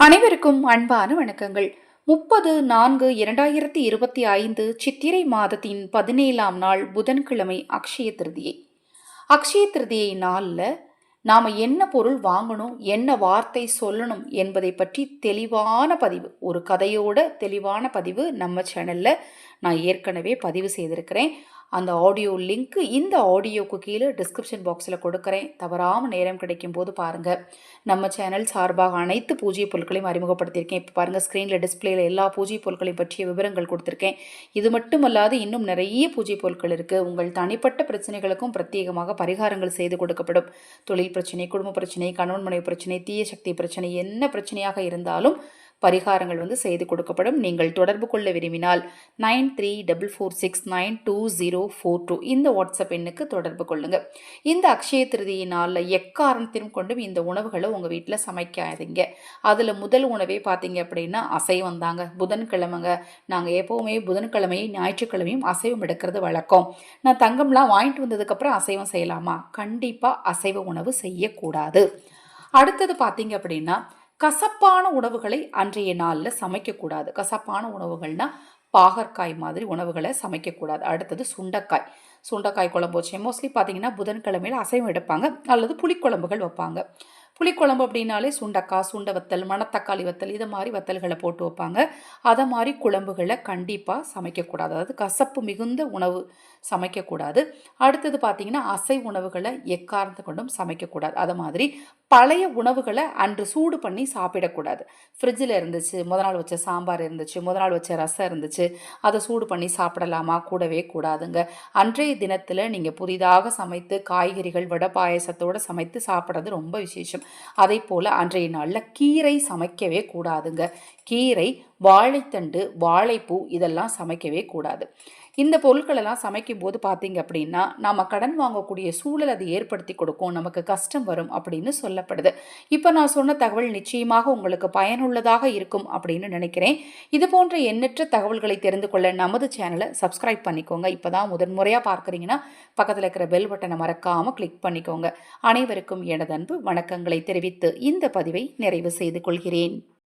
அனைவருக்கும் அன்பான வணக்கங்கள். முப்பது நான்கு இரண்டாயிரத்தி இருபத்தி ஐந்து சித்திரை மாதத்தின் பதினேழாம் நாள் புதன்கிழமை அக்ஷய திருதியை. அக்ஷய திருதியை நாளில் நாம் என்ன பொருள் வாங்கணும் என்ன வார்த்தை சொல்லணும் என்பதை பற்றி தெளிவான பதிவு ஒரு கதையோட தெளிவான பதிவு நம்ம சேனலில் நான் ஏற்கனவே பதிவு செய்திருக்கிறேன். அந்த ஆடியோ லிங்க்கு இந்த ஆடியோக்கு கீழே டிஸ்கிரிப்ஷன் பாக்ஸில் கொடுக்குறேன். தவறாமல் நேரம் கிடைக்கும் போது பாருங்கள் நம்ம சேனல் சார்பாக அனைத்து பூஜை பொருட்களையும் அறிமுகப்படுத்தியிருக்கேன். இப்போ பாருங்கள் ஸ்க்ரீனில் டிஸ்பிளேயில் எல்லா பூஜை பொருட்களையும் பற்றிய விவரங்கள் கொடுத்துருக்கேன். இது மட்டுமல்லாது இன்னும் நிறைய பூஜை பொருட்கள் இருக்குது உங்கள் தனிப்பட்ட பிரச்சனைகளுக்கும் பிரத்யேகமாக பரிகாரங்கள் செய்து கொடுக்கப்படும். தொழில் பிரச்சனை குடும்ப பிரச்சனை கணவன் மனைவி பிரச்சனை தீய சக்தி பிரச்சனை என்ன பிரச்சனையாக இருந்தாலும் பரிகாரங்கள் வந்து செய்து கொடுக்கப்படும். நீங்கள் தொடர்பு கொள்ள விரும்பினால் nine three double four six nine two zero four two இந்த வாட்ஸ்அப் எண்ணுக்கு தொடர்பு கொள்ளுங்கள் இந்த அக்ஷய திருதியை நாளில் எக்காரணத்திலும் கொண்டும் இந்த உணவுகளை உங்கள் வீட்டில் சமைக்காதீங்க. அதில் முதல் உணவே பார்த்தீங்க அப்படின்னா அசைவம் தாங்க. புதன்கிழமைங்க. நாங்கள் எப்போவுமே புதன்கிழமையும் ஞாயிற்றுக்கிழமையும் அசைவம் எடுக்கிறது வழக்கம். நான் தங்கம்லாம் வாங்கிட்டு வந்ததுக்கப்புறம் அசைவம் செய்யலாமா? கண்டிப்பாக அசைவ உணவு செய்யக்கூடாது. அடுத்தது பார்த்தீங்க அப்படின்னா கசப்பான உணவுகளை அன்றைய நாளில் சமைக்கக்கூடாது. கசப்பான உணவுகள்னால் பாகற்காய் மாதிரி உணவுகளை சமைக்கக்கூடாது. அடுத்தது சுண்டக்காய். சுண்டக்காய் குழம்பு வச்சேன் மோஸ்ட்லி பார்த்தீங்கன்னா புதன்கிழமையில் அசைவம் எடுப்பாங்க. அல்லது புளிக்குழம்புகள் வைப்பாங்க. புளிக்குழம்பு அப்படின்னாலே சுண்டக்காய் சுண்ட வத்தல் மணத்தக்காளி வத்தல் இதை மாதிரி வத்தல்களை போட்டு வைப்பாங்க. அதை மாதிரி குழம்புகளை கண்டிப்பாக சமைக்கக்கூடாது. அதாவது கசப்பு மிகுந்த உணவு சமைக்கக்கூடாது. அடுத்தது பார்த்திங்கன்னா அசை உணவுகளை எக்காரணத்தை கொண்டும் சமைக்கக்கூடாது. அதை மாதிரி பழைய உணவுகளை அன்று சூடு பண்ணி சாப்பிடக்கூடாது. ஃப்ரிட்ஜில் இருந்துச்சு முத நாள் வச்ச சாம்பார் இருந்துச்சு முத நாள் வச்ச ரசம் இருந்துச்சு அதை சூடு பண்ணி சாப்பிடலாமா? கூடவே கூடாதுங்க. அன்றைய தினத்தில் நீங்கள் புதிதாக சமைத்து காய்கறிகள் வடை பாயசத்தோடு சமைத்து சாப்பிட்றது ரொம்ப விசேஷம். அதே போல் அன்றைய நாளில் கீரை சமைக்கவே கூடாதுங்க. கீரை வாழைத்தண்டு வாழைப்பூ இதெல்லாம் சமைக்கவே கூடாது. இந்த பொருட்களெல்லாம் சமைக்கும் போது பார்த்தீங்க அப்படின்னா நம்ம கடன் வாங்கக்கூடிய சூழல் அது ஏற்படுத்தி கொடுக்கும் நமக்கு கஷ்டம் வரும் அப்படின்னு சொல்லப்படுது. இப்போ நான் சொன்ன தகவல் நிச்சயமாக உங்களுக்கு பயனுள்ளதாக இருக்கும் அப்படின்னு நினைக்கிறேன். இது போன்ற எண்ணற்ற தகவல்களை தெரிந்து கொள்ள நமது சேனலை சப்ஸ்கிரைப் பண்ணிக்கோங்க. இப்போ தான் முதன்முறையாக பார்க்குறீங்கன்னா பக்கத்தில் இருக்கிற பெல் பட்டனை மறக்காமல் கிளிக் பண்ணிக்கோங்க. அனைவருக்கும் எனது அன்பு வணக்கங்களை தெரிவித்து இந்த பதிவை நிறைவு செய்து கொள்கிறேன்.